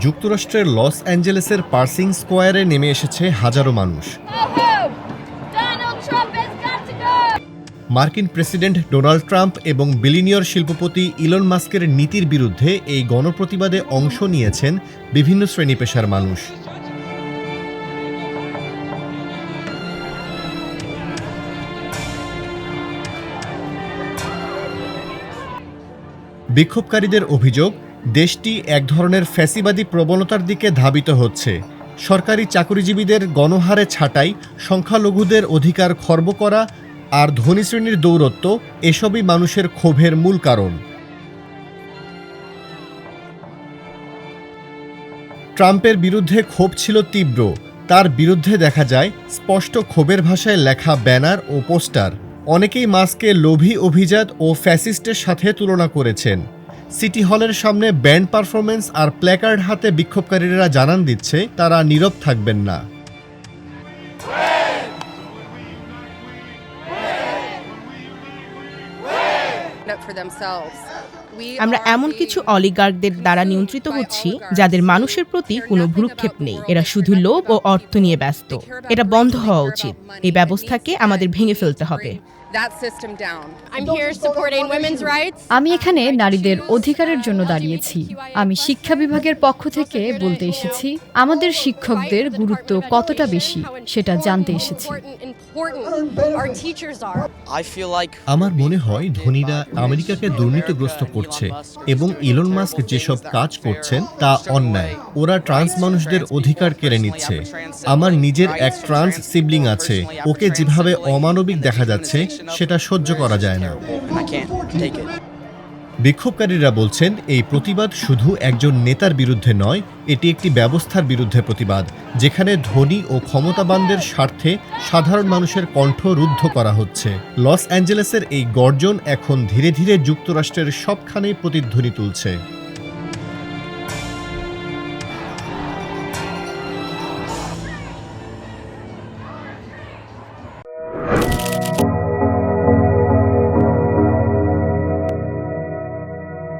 যুক্তরাষ্ট্রের loss অ্যাঞ্জেলেসের parsing স্কোয়ারে নেমে এসেছে হাজারো মানুষ! মার্কিন প্রেসিডেন্ট ডোনাল্ড ট্রাম্প এবং বিলিনিয়র শিল্পপতি ইলন মাস্কের নীতির বিরুদ্ধে এই গণপ্রতিবাদে অংশ নিয়েছেন বিভিন্ন শ্রেণি পেশার মানুষ বিক্ষোভকারীদের অভিযোগ দেশটি এক ধরনের ফ্যাসিবাদী প্রবণতার দিকে ধাবিত হচ্ছে। সরকারি চাকরিজীবীদের গণহারে ছাঁটাই, সংখ্যালঘুদের অধিকার খর্ব করা আর ধনী শ্রেণির দৌরত্ব এসবই মানুষের ক্ষোভের মূল কারণ। ট্রাম্পের বিরুদ্ধে ক্ষোভ ছিল তীব্র। তার বিরুদ্ধে দেখা যায়, স্পষ্ট ক্ষোভের ভাষায় লেখা ব্যানার ও পোস্টার। অনেকেই মাস্কে লোভী অভিজাত ও ফ্যাসিস্টের সাথে তুলনা করেছেন। সিটি হলের সামনে ব্যান্ড পারফরমেন্স আর প্ল্যাকার্ড হাতে বিক্ষোভকারীরা জানান দিচ্ছে তারা নীরব থাকবেন না। আমরা এমন কিছু অলিগার্কদের দ্বারা নিয়ন্ত্রিত হচ্ছি যাদের মানুষের প্রতি কোনো ভ্রুক্ষেপ নেই। এরা শুধু লোভ ও অর্থ নিয়ে ব্যস্ত। এটা বন্ধ হওয়া উচিত। এই ব্যবস্থাকে আমাদের ভেঙে ফেলতে হবে। That system down. I'm here supporting women's rights. আমি এখানে নারীদের অধিকারের জন্য দাঁড়িয়েছি। আমি শিক্ষা বিভাগের পক্ষ থেকে বলতে এসেছি আমাদের শিক্ষকদের গুরুত্ব কতটা বেশি সেটা জানতে এসেছি। আমার মনে হয় ধনীরা আমেরিকাকে দুর্নীতিগ্রস্ত করছে এবং ইলন মাস্ক যেসব কাজ করছেন তা অন্যায়। ওরা ট্রান্স মানুষদের অধিকার কেড়ে নিচ্ছে। আমার নিজের এক ট্রান্স সিবলিং আছে। ওকে যেভাবে অমানবিক দেখা যাচ্ছে সেটা সহ্য করা যায় না. বিক্ষোভকারীরা বলছেন এই প্রতিবাদ শুধু একজন নেতার বিরুদ্ধে নয় এটি একটি ব্যবস্থার বিরুদ্ধে প্রতিবাদ যেখানে ধনী ও ক্ষমতাবানদের স্বার্থে সাধারণ মানুষের কণ্ঠ রুদ্ধ করা হচ্ছে। লস অ্যাঞ্জেলেসের এই গর্জন এখন ধীরে ধীরে যুক্তরাষ্ট্রের সবখানেই প্রতিধ্বনি তুলছে।